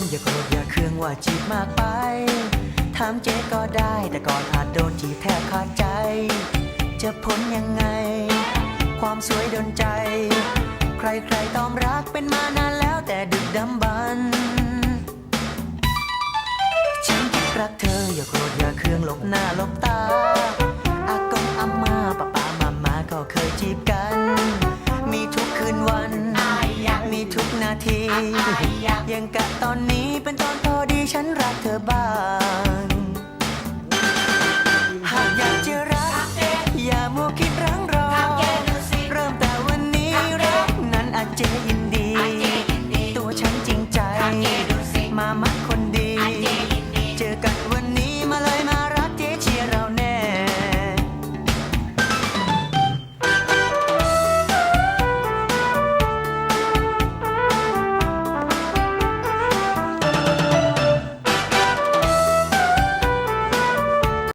วนอย่าโกรธอย่าเคืองว่าจีบมากไป ถามเจ๊ก็ได้แต่ก่อนอาจโดนจีบแทบขาดใจ จะพ้นยังไง ความสวยโดนใจ ใครๆตอมรักเป็นมานานแล้วแต่ดึกดำบรรพ์ฉันรักเธออย่าโกรธอย่าเคืองหลบหน้าหลบตา อากงอาม่าป้าป้ามามาก็เคยจีบกัน มีทุกคืนวัน มีทุกนาที ยังกะตอน ฉันรักเธอบ้าง หากอยากจะรัก อย่ามัวคิดรั้งรอ เริ่มแต่วันนี้รักนั้นอาจเจยินดี ตัวฉันจริงใจ มามักคนดี เจอกัน